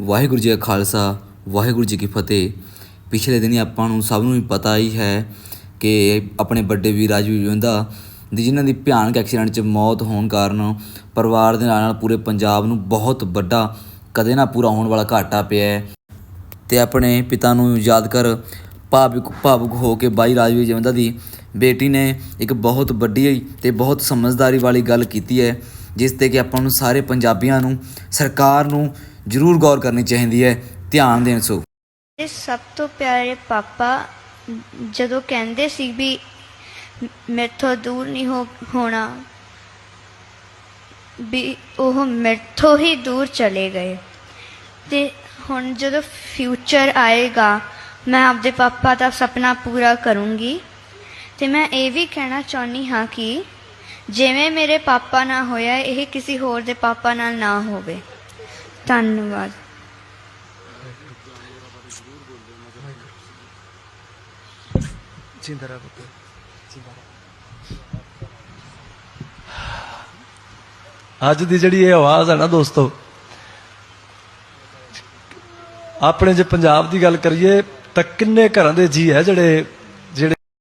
ਵਾਹਿਗੁਰੂ ਜੀ ਕਾ ਖਾਲਸਾ, ਵਾਹਿਗੁਰੂ ਜੀ ਕੀ ਫਤਿਹ। ਪਿਛਲੇ ਦਿਨੀ ਆਪਾਂ ਨੂੰ ਸਭ ਨੂੰ ਹੀ ਪਤਾ ਹੀ ਹੈ ਕਿ ਆਪਣੇ ਵੱਡੇ ਵੀਰ ਰਾਜਵੀਰ ਜਵੰਦਾ ਦੀ ਜਿਨ੍ਹਾਂ ਦੀ ਭਿਆਨਕ ਐਕਸੀਡੈਂਟ 'ਚ ਮੌਤ ਹੋਣ ਕਾਰਨ ਪਰਿਵਾਰ ਦੇ ਨਾਲ ਨਾਲ ਪੂਰੇ ਪੰਜਾਬ ਨੂੰ ਬਹੁਤ ਵੱਡਾ, ਕਦੇ ਨਾ ਪੂਰਾ ਹੋਣ ਵਾਲਾ ਘਾਟਾ ਪਿਆ ਹੈ। ਤੇ ਆਪਣੇ ਪਿਤਾ ਨੂੰ ਯਾਦ ਕਰ ਭਾਵੁਕ ਭਾਵੁਕ ਹੋ ਕੇ ਬਾਈ ਰਾਜਵੀਰ ਜਵੰਦਾ ਦੀ ਬੇਟੀ ਨੇ ਇੱਕ ਬਹੁਤ ਵੱਡੀ ਤੇ ਬਹੁਤ ਸਮਝਦਾਰੀ ਵਾਲੀ ਗੱਲ ਕੀਤੀ ਹੈ, ਜਿਸ ਤੇ ਕਿ ਆਪਾਂ ਨੂੰ ਸਾਰੇ ਪੰਜਾਬੀਆਂ ਨੂੰ, ਸਰਕਾਰ ਨੂੰ ਜ਼ਰੂਰ ਗੌਰ ਕਰਨੀ ਚਾਹੀਦੀ ਹੈ। ਧਿਆਨ ਦੇਣ ਸੋ। ਮੇਰੇ ਸਭ ਤੋਂ ਪਿਆਰੇ ਪਾਪਾ ਜਦੋਂ ਕਹਿੰਦੇ ਸੀ ਵੀ ਮੇਥੋਂ ਦੂਰ ਨਹੀਂ ਹੋ, ਹੋਣਾ, ਵੀ ਉਹ ਮੇਥੋਂ ਹੀ ਦੂਰ ਚਲੇ ਗਏ। ਤੇ ਹੁਣ ਜਦੋਂ ਫਿਊਚਰ ਆਏਗਾ, ਮੈਂ ਆਪਦੇ ਪਾਪਾ ਦਾ ਸੁਪਨਾ ਪੂਰਾ ਕਰੂੰਗੀ। ਤੇ ਮੈਂ ਇਹ ਵੀ ਕਹਿਣਾ ਚਾਹੁੰਦੀ ਹਾਂ ਕਿ ਜਿਵੇਂ ਮੇਰੇ ਪਾਪਾ ਨਾਲ ਹੋਇਆ, ਇਹ ਕਿਸੇ ਹੋਰ ਦੇ ਪਾਪਾ ਨਾਲ ਨਾ ਹੋਵੇ। ਧੰਨਵਾਦ। ਜਿੰਦਾ ਰਹਿ ਅੱਜ ਦੀ ਜਿਹੜੀ ਇਹ ਆਵਾਜ਼ ਹੈ ਨਾ ਦੋਸਤੋ ਆਪਣੇ ਜੇ ਪੰਜਾਬ ਦੀ ਗੱਲ ਕਰੀਏ ਤਾਂ ਕਿੰਨੇ ਘਰਾਂ ਦੇ ਜੀ ਹੈ ਜਿਹੜੇ